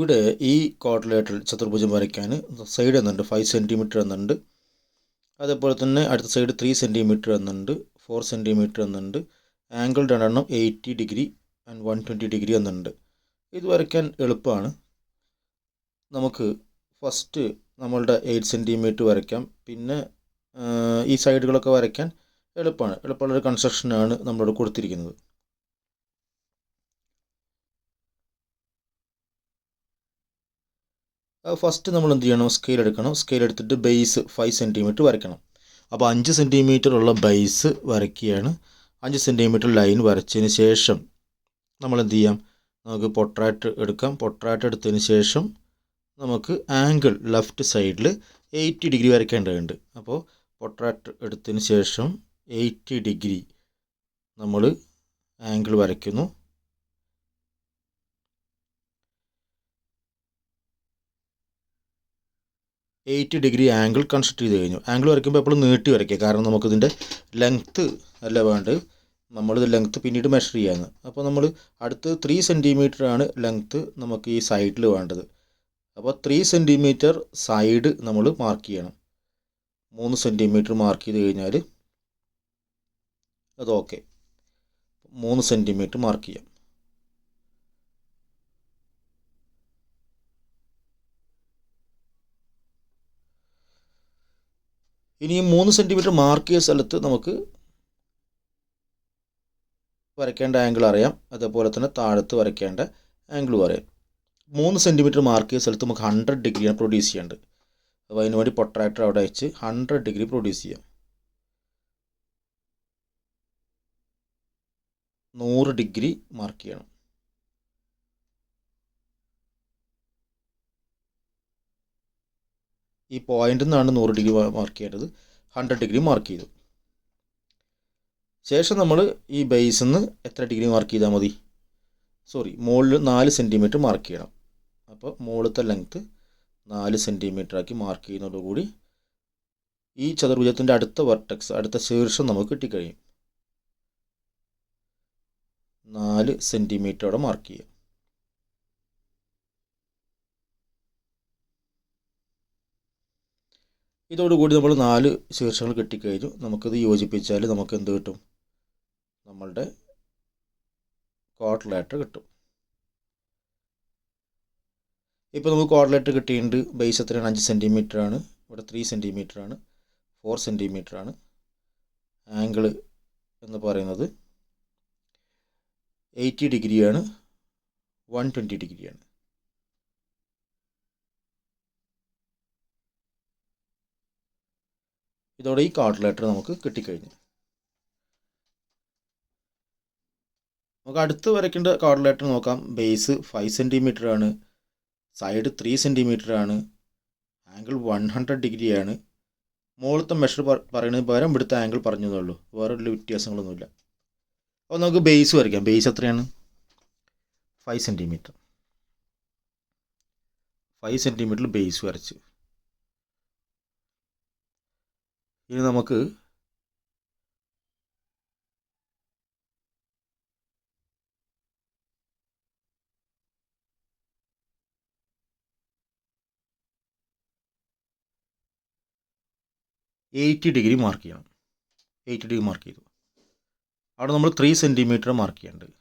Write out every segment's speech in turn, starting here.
ഇവിടെ ഈ ക്വാഡ്രിലേറ്ററൽ ചതുർഭുജം വരയ്ക്കാൻ സൈഡ് എന്നുണ്ട് ഫൈവ് സെന്റിമീറ്റർ എന്നുണ്ട്. അതേപോലെ തന്നെ അടുത്ത സൈഡ് ത്രീ സെന്റിമീറ്റർ എന്നുണ്ട് ഫോർ സെന്റിമീറ്റർ എന്നുണ്ട്. ആംഗിൾ രണ്ടെണ്ണം eighty degree and one twenty degree എന്നുണ്ട്. ഇത് വരയ്ക്കാൻ എളുപ്പമാണ്. നമുക്ക് ഫസ്റ്റ് നമ്മളുടെ എയ്റ്റ് സെന്റിമീറ്റർ വരയ്ക്കാം. പിന്നെ ഈ സൈഡുകളൊക്കെ വരയ്ക്കാൻ എളുപ്പമാണ്. എളുപ്പമുള്ളൊരു കൺസ്ട്രക്ഷനാണ് നമ്മളോട് കൊടുത്തിരിക്കുന്നത്. ഫസ്റ്റ് നമ്മൾ എന്ത് ചെയ്യണം? സ്കെയിൽ എടുക്കണം. സ്കെയിൽ എടുത്തിട്ട് ബേസ് ഫൈവ് സെന്റിമീറ്റർ വരയ്ക്കണം. അപ്പോൾ അഞ്ച് സെന്റിമീറ്റർ ഉള്ള ബേസ് വരയ്ക്കുകയാണ്. അഞ്ച് സെന്റിമീറ്റർ ലൈൻ വരച്ചതിന് ശേഷം നമ്മൾ എന്ത് ചെയ്യാം? നമുക്ക് പൊട്രാറ്റ് എടുക്കാം. പൊട്രാറ്റ് എടുത്തതിന് ശേഷം നമുക്ക് ആംഗിൾ ലെഫ്റ്റ് സൈഡിൽ എയ്റ്റി ഡിഗ്രി വരയ്ക്കേണ്ടതുണ്ട്. അപ്പോൾ പൊട്രാറ്റ് എടുത്തതിന് ശേഷം എയ്റ്റി ഡിഗ്രി നമ്മൾ ആംഗിൾ വരയ്ക്കുന്നു. എയ്റ്റി ഡിഗ്രി ആംഗിൾ കൺസ്ട്രക്ട് ചെയ്ത് കഴിഞ്ഞു. ആംഗിൾ വരയ്ക്കുമ്പോൾ എപ്പോഴും നീട്ടി വരയ്ക്കുക. കാരണം നമുക്കിതിന്റെ ലെങ്ത്ത് അല്ല വേണ്ടത്? നമ്മളിത് ലെങ്ത്ത് പിന്നീട് മെഷർ ചെയ്യാമെന്ന് അപ്പോൾ നമ്മൾ അടുത്ത് ത്രീ ആണ് ലെങ്ത്ത് നമുക്ക് ഈ സൈഡിൽ വേണ്ടത്. അപ്പോൾ ത്രീ സെന്റിമീറ്റർ സൈഡ് നമ്മൾ മാർക്ക് ചെയ്യണം. മൂന്ന് സെന്റിമീറ്റർ മാർക്ക് ചെയ്ത് കഴിഞ്ഞാൽ അത് ഓക്കെ മൂന്ന് സെന്റിമീറ്റർ മാർക്ക് ചെയ്യാം. ഇനി മൂന്ന് സെന്റിമീറ്റർ മാർക്ക് ചെയ്ത സ്ഥലത്ത് നമുക്ക് വരയ്ക്കേണ്ട ആംഗിൾ അറിയാം. അതേപോലെ തന്നെ താഴത്ത് വരയ്ക്കേണ്ട ആംഗിളും അറിയാം. മൂന്ന് സെന്റിമീറ്റർ മാർക്ക് ചെയ്ത സ്ഥലത്ത് നമുക്ക് ഹൺഡ്രഡ് ഡിഗ്രിയാണ് പ്രൊഡ്യൂസ് ചെയ്യേണ്ടത്. അപ്പോൾ അതിന് വേണ്ടി പൊട്രാക്ടർ അവിടെ വെച്ച് ഹൺഡ്രഡ് ഡിഗ്രി പ്രൊഡ്യൂസ് ചെയ്യാം. നൂറ് ഡിഗ്രി മാർക്ക് ചെയ്യണം. ഈ പോയിന്റിൽ നിന്നാണ് നൂറ് ഡിഗ്രി മാർക്ക് ചെയ്യേണ്ടത്. ഹൺഡ്രഡ് ഡിഗ്രി മാർക്ക് ചെയ്തു. ശേഷം നമ്മൾ ഈ ബേസിൽ നിന്ന് എത്ര ഡിഗ്രി മാർക്ക് ചെയ്താൽ മതി? സോറി മുകളിൽ നാല് സെന്റിമീറ്റർ മാർക്ക് ചെയ്യണം. അപ്പോൾ മുകളിലത്തെ ലെങ്ത്ത് നാല് സെന്റിമീറ്റർ ആക്കി മാർക്ക് ചെയ്യുന്നതോടുകൂടി ഈ ചതുർഭുജത്തിന്റെ അടുത്ത വെർട്ടക്സ് അടുത്ത ശീർഷം നമുക്ക് കിട്ടിക്കഴിയും. നാല് സെന്റിമീറ്ററോടെ മാർക്ക് ചെയ്യാം. ഇതോടുകൂടി നമ്മൾ നാല് ശീർഷങ്ങൾ കിട്ടിക്കഴിഞ്ഞു. നമുക്കിത് യോജിപ്പിച്ചാൽ നമുക്ക് എന്ത് കിട്ടും? നമ്മളുടെ ക്വാഡ്രിലേറ്റർ കിട്ടും. ഇപ്പോൾ നമുക്ക് ക്വാഡ്രിലേറ്റർ കിട്ടിയിട്ടുണ്ട്. ബേസ് എത്രയാണ്? അഞ്ച് സെന്റിമീറ്റർ ആണ്. ഇവിടെ ത്രീ സെന്റിമീറ്റർ ആണ്. ഫോർ സെന്റിമീറ്റർ ആണ്. ആംഗിൾ എന്ന് പറയുന്നത് എയ്റ്റി ഡിഗ്രിയാണ് വൺ ട്വന്റി ഡിഗ്രിയാണ് ഇതോടെ ഈ ക്വാഡ്രിലേറ്റർ നമുക്ക് കിട്ടിക്കഴിഞ്ഞു. നമുക്ക് അടുത്ത് വരയ്ക്കേണ്ട ക്വാഡ്രിലേറ്റർ നോക്കാം. ബേസ് ഫൈവ് സെന്റിമീറ്റർ ആണ്. സൈഡ് ത്രീ സെന്റിമീറ്റർ ആണ്. ആംഗിൾ വൺ ഹൺഡ്രഡ് ഡിഗ്രിയാണ് മുകളിലത്തെ മെഷർ പറയുന്നത് പകരം ഇവിടുത്തെ ആംഗിൾ പറഞ്ഞതേ വേറെ വലിയ വ്യത്യാസങ്ങളൊന്നുമില്ല. അപ്പോൾ നമുക്ക് ബേസ് വരയ്ക്കാം. ബേസ് എത്രയാണ്? ഫൈവ് സെന്റിമീറ്റർ ഫൈവ് സെന്റിമീറ്ററിൽ ബേസ് വരച്ച്. ഇനി നമുക്ക് എയ്റ്റി ഡിഗ്രി മാർക്ക് ചെയ്യണം. എയ്റ്റി ഡിഗ്രി മാർക്ക് ചെയ്തു. അവിടെ നമ്മൾ ത്രീ സെന്റിമീറ്റർ മാർക്ക് ചെയ്യേണ്ടത്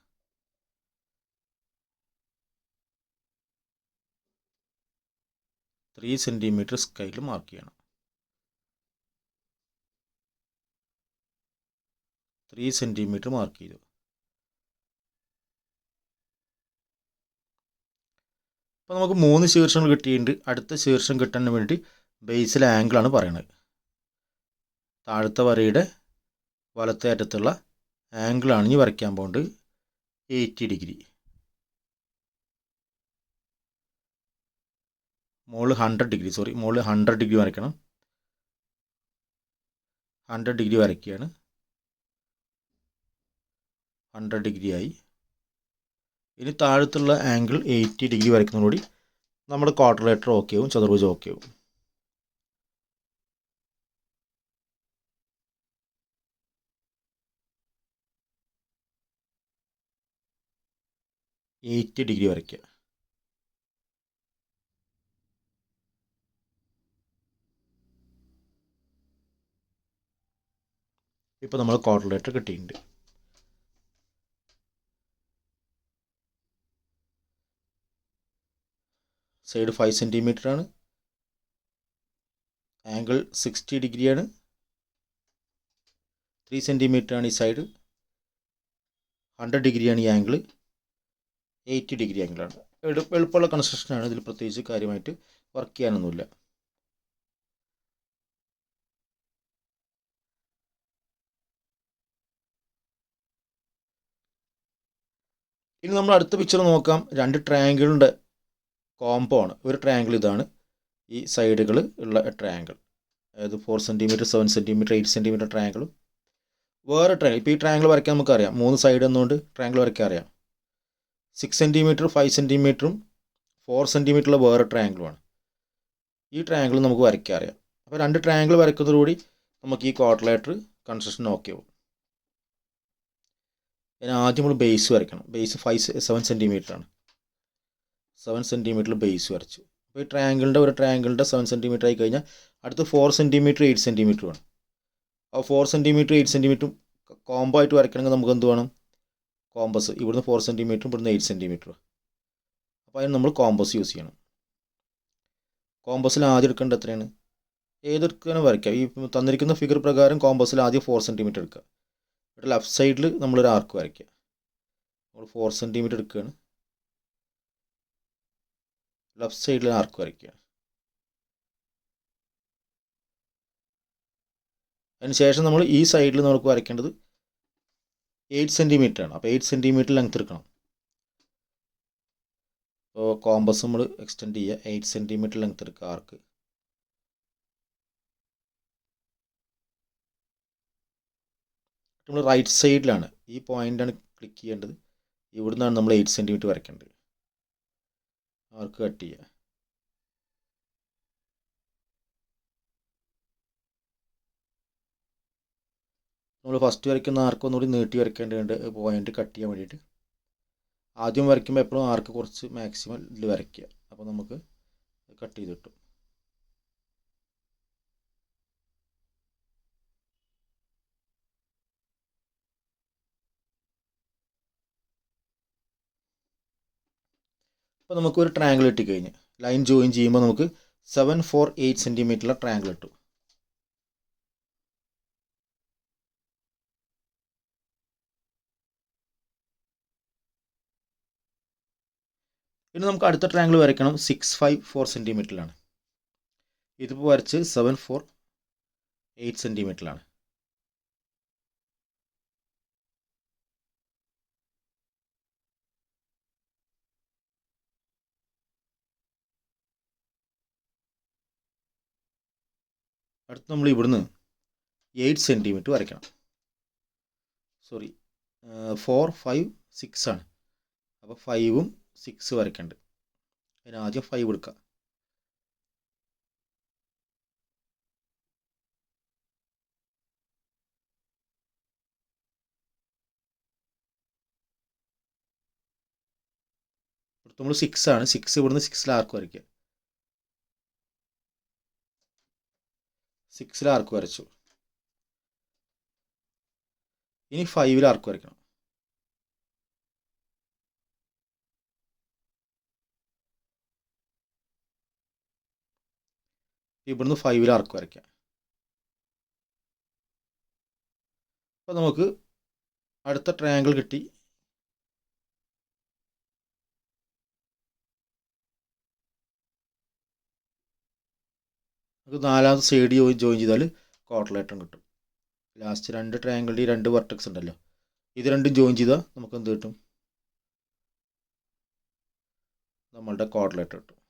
ത്രീ സെന്റിമീറ്റർ സ്കെയിൽ മാർക്ക് ചെയ്യണം. ത്രീ സെന്റിമീറ്റർ മാർക്ക് ചെയ്തു. അപ്പോൾ നമുക്ക് മൂന്ന് ശീർഷങ്ങൾ കിട്ടിയിട്ടുണ്ട്. അടുത്ത ശീർഷം കിട്ടാൻ വേണ്ടി ബേസിലെ ആംഗിളാണ് പറയുന്നത് താഴത്തെ വരയുടെ വലത്തെ അറ്റത്തുള്ള ആംഗിളാണ് ഇനി വരയ്ക്കാൻ പോകുന്നത് എയ്റ്റി ഡിഗ്രി മുകളിൽ ഹൺഡ്രഡ് ഡിഗ്രി സോറി മുകളിൽ ഹൺഡ്രഡ് ഡിഗ്രി വരയ്ക്കണം. ഹൺഡ്രഡ് ഡിഗ്രി വരയ്ക്കുകയാണ്. ഹൺഡ്രഡ് ഡിഗ്രി ആയി. ഇനി താഴത്തുള്ള ആംഗിൾ എയ്റ്റി ഡിഗ്രി വരയ്ക്കുന്നതോടുകൂടി നമ്മുടെ ക്വാർട്ടർ ഓക്കെ ആവും ചതുർഭുജം ഓക്കെ ആവും. എയ്റ്റി ഡിഗ്രി വരയ്ക്കുക ഇപ്പോൾ നമ്മൾ ക്വാർട്ടർ കിട്ടിയിട്ടുണ്ട്. സൈഡ് ഫൈവ് ആണ് ആംഗിൾ സിക്സ്റ്റി ആണ് ത്രീ ആണ് ഈ സൈഡ്. ഹൺഡ്രഡ് ആണ് ഈ ആംഗിൾ എയ്റ്റി ഡിഗ്രി ആംഗിളാണ്. എളുപ്പ എളുപ്പമുള്ള കൺസ്ട്രക്ഷനാണ്. ഇതിൽ പ്രത്യേകിച്ച് കാര്യമായിട്ട് വർക്ക് ചെയ്യാനൊന്നുമില്ല. ഇനി നമ്മൾ അടുത്ത പിക്ചർ നോക്കാം. രണ്ട് ട്രയാങ്കിളിന്റെ കോംബോ ആണ് ഒരു ട്രയാങ്കിൾ ഇതാണ്. ഈ സൈഡുകൾ ഉള്ള ട്രയാങ്കിൾ അതായത് four centimetre seven centimetre eight centimetre ട്രയാങ്കിളും വേറെ ട്രയാങ്കിൾ ഇപ്പോൾ ഈ ട്രയാങ്കിൾ വരയ്ക്കാൻ നമുക്കറിയാം. മൂന്ന് സൈഡ് എന്നുകൊണ്ട് ട്രയാങ്കിൾ വരയ്ക്കാൻ അറിയാം. സിക്സ് സെന്റിമീറ്റർ ഫൈവ് സെന്റിമീറ്ററും ഫോർ സെന്റിമീറ്ററുള്ള വേറെ ട്രയാങ്കിളുമാണ് ഈ ട്രയാങ്കിൾ നമുക്ക് വരയ്ക്കാൻ അറിയാം. അപ്പോൾ രണ്ട് ട്രയാങ്കിൾ വരയ്ക്കുന്നതോടുകൂടി നമുക്ക് ഈ ക്വാഡ്രിലേറ്റർ കൺസ്ട്രക്ഷൻ ഓക്കെ ആവും. അതിന് ആദ്യം നമ്മൾ ബേസ് വരയ്ക്കണം. ബേസ് ഫൈവ് സെവൻ സെന്റിമീറ്റർ ആണ്. സെവൻ സെന്റിമീറ്റർ ബേസ് വരച്ചു. അപ്പോൾ ഈ ട്രയാങ്കിളിന്റെ ഒരു ട്രയാങ്കിളിന്റെ സെവൻ സെന്റിമീറ്റർ ആയി കഴിഞ്ഞാൽ അടുത്ത് ഫോർ സെന്റിമീറ്റർ എയ്റ്റ് സെന്റിമീറ്റർ വേണം. അപ്പോൾ ഫോർ സെന്റിമീറ്റർ എയ്റ്റ് സെന്റിമീറ്ററും കോംബോ ആയിട്ട് വരയ്ക്കണമെങ്കിൽ നമുക്ക് എന്ത് വേണം? കോമ്പസ് ഇവിടുന്ന് ഫോർ സെന്റിമീറ്ററും ഇവിടുന്ന് എയ്റ്റ് സെന്റിമീറ്ററും അപ്പോൾ അതിന് നമ്മൾ കോമ്പസ് യൂസ് ചെയ്യണം. കോമ്പസിൽ ആദ്യം എടുക്കേണ്ടത് എത്രയാണ്? ഏതെടുക്കാനും വരയ്ക്കാം ഈ തന്നിരിക്കുന്ന ഫിഗർ പ്രകാരം കോമ്പസിൽ ആദ്യം ഫോർ സെന്റിമീറ്റർ എടുക്കുക. എന്നിട്ട് ലെഫ്റ്റ് സൈഡിൽ നമ്മളൊരു ആർക്ക് വരയ്ക്കുക. നമ്മൾ ഫോർ സെന്റിമീറ്റർ എടുക്കുകയാണ്. ലെഫ്റ്റ് സൈഡിൽ ആർക്ക് വരയ്ക്കുക. അതിന് ശേഷം നമ്മൾ ഈ സൈഡിൽ നമുക്ക് വരയ്ക്കേണ്ടത് എയ്റ്റ് സെന്റിമീറ്റർ ആണ്. അപ്പോൾ എയ്റ്റ് സെന്റിമീറ്റർ ലെങ്ത് എടുക്കണം. അപ്പോൾ കോമ്പസ് നമ്മൾ എക്സ്റ്റെൻഡ് ചെയ്യുക എയ്റ്റ് സെന്റിമീറ്റർ ലെങ്ത് എടുക്കുക ആർക്ക് നമ്മൾ റൈറ്റ് സൈഡിലാണ് ഈ പോയിന്റാണ് ക്ലിക്ക് ചെയ്യേണ്ടത്. ഇവിടുന്നാണ് നമ്മൾ എയ്റ്റ് സെന്റിമീറ്റർ വരയ്ക്കേണ്ടത്. ആർക്ക് കട്ട് ചെയ്യുക നമ്മൾ ഫസ്റ്റ് വരയ്ക്കുന്ന ആർക്ക് ഒന്നുകൂടി നീട്ടി വരയ്ക്കേണ്ടതുണ്ട് പോയിന്റ് കട്ട് ചെയ്യാൻ വേണ്ടിയിട്ട്. ആദ്യം വരയ്ക്കുമ്പോൾ എപ്പോഴും ആർക്ക് കുറച്ച് മാക്സിമം ഇതിൽ വരയ്ക്കുക. അപ്പോൾ നമുക്ക് കട്ട് ചെയ്ത് കിട്ടും. അപ്പോൾ നമുക്കൊരു ട്രയാങ്കിൾ കിട്ടിക്കഴിഞ്ഞ് ലൈൻ ജോയിൻ ചെയ്യുമ്പോൾ നമുക്ക് സെവൻ ഫോർ എയ്റ്റ് സെന്റിമീറ്ററിലെ ട്രാങ്കിൾ കിട്ടും ഇനി നമുക്ക് അടുത്ത ട്രാങ്കിൾ വരയ്ക്കണം. സിക്സ് ഫൈവ് ഫോർ സെന്റിമീറ്ററിലാണ് ഇതിപ്പോൾ വരച്ച് സെവൻ ഫോർ എയ്റ്റ് സെന്റിമീറ്ററിലാണ് അടുത്ത് നമ്മൾ ഇവിടുന്ന് എയ്റ്റ് സെന്റിമീറ്റർ വരയ്ക്കണം. സോറി ഫോർ ഫൈവ് സിക്സ് ആണ്. അപ്പോൾ ഫൈവും സിക്സ് വരയ്ക്കുന്നുണ്ട് അതിന് ആദ്യം ഫൈവ് എടുക്കുക നമ്മൾ സിക്സ് ആണ്. സിക്സ് ഇവിടുന്ന് സിക്സിൽ ആർക്ക് വരയ്ക്കുക. സിക്സിൽ ആർക്ക് വരച്ചു? ഇനി ഫൈവിൽ ആർക്ക് വരയ്ക്കണം? ഇവിടുന്ന് ഫൈവിൽ ആർക്ക് വരയ്ക്കാം? അപ്പോൾ നമുക്ക് അടുത്ത ട്രയാങ്കിൾ കിട്ടി. നമുക്ക് നാലാമത്തെ സൈഡ് ജോയിൻ ജോയിൻ ചെയ്താൽ ക്വാർട്ടർലേറ്റം കിട്ടും. ലാസ്റ്റ് രണ്ട് ട്രയാങ്കിളിൽ രണ്ട് വെർട്ടക്സ് ഉണ്ടല്ലോ. ഇത് രണ്ടും ജോയിൻ ചെയ്താൽ നമുക്ക് എന്ത് കിട്ടും? നമ്മളുടെ ക്വാർട്ടർലേറ്റർ കിട്ടും.